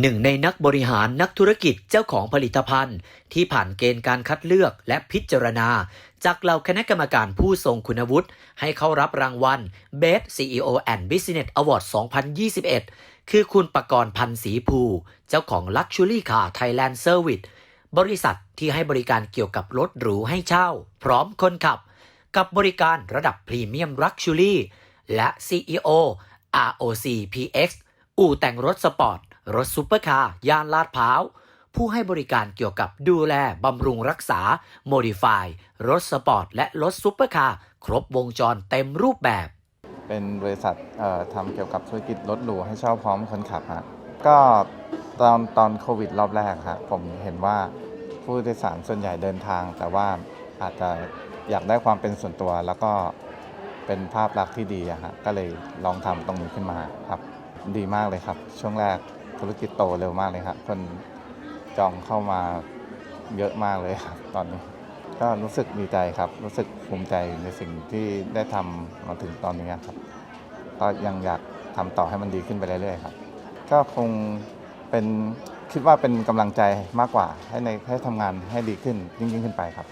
หนึ่งในนักบริหารนักธุรกิจเจ้าของผลิตภัณฑ์ ที่ผ่านเกณฑ์การคัดเลือกและพิจารณา จากเหล่าคณะกรรมการผู้ทรงคุณวุฒิ ให้เข้ารับรางวัล Best CEO and Business Award 2021 คือคุณประกรณ์พันศรีภู เจ้าของ Luxury Car Thailand Service บริษัทที่ให้บริการเกี่ยวกับรถหรูให้เช่า พร้อมคนขับ กับบริการระดับพรีเมียม Luxury และ CEO ROC PX อู่แต่งรถสปอร์ต รถซุปเปอร์คาร์ย่านลาดพร้าว ผู้ให้บริการเกี่ยวกับดูแลบำรุงรักษา โมดิฟาย รถสปอร์ต และรถซุปเปอร์คาร์ครบวงจรเต็มรูปแบบ เป็นบริษัททำเกี่ยวกับธุรกิจรถหรูให้เช่าพร้อมคนขับฮะก็ตอนตอนโควิดรอบแรกฮะผมเห็นว่าผู้โดยสารส่วนใหญ่เดินทาง แต่ว่าอาจจะอยากได้ความเป็นส่วนตัวแล้วก็เป็นภาพลักษณ์ที่ดีอะฮะก็เลยลองทำตรงนี้ขึ้นมาครับ ดีมากเลยครับ ช่วงแรก ธุรกิจโตเร็วมากเลยครับ คนจองเข้ามาเยอะมากเลยครับ ตอนนี้ ก็รู้สึกดีใจครับ รู้สึกภูมิใจในสิ่งที่ได้ทำมาถึงตอนนี้ครับ ก็ยังอยากทำต่อให้มันดีขึ้นไปเรื่อยๆครับ ก็คงเป็นคิดว่าเป็นกำลังใจมากกว่าให้ในให้ทำงานให้ดีขึ้นยิ่งยิ่งขึ้นไปครับ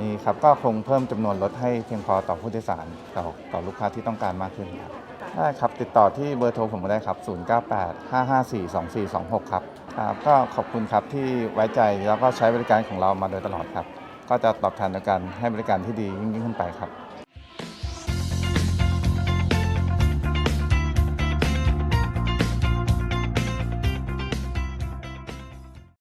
มีครับก็คงเพิ่มจำนวนรถให้เพียงพอต่อผู้โดยสารต่อต่อลูกค้าที่ต้องการมากขึ้นครับ ได้ครับ ติดต่อที่เบอร์โทรผมก็ได้ครับ 0985542426 ครับครับก็ขอบคุณครับที่ไว้ใจแล้วก็ใช้บริการของเรามาโดยตลอดครับ ก็จะตอบแทนในการให้บริการที่ดียิ่งยิ่งขึ้นไปครับ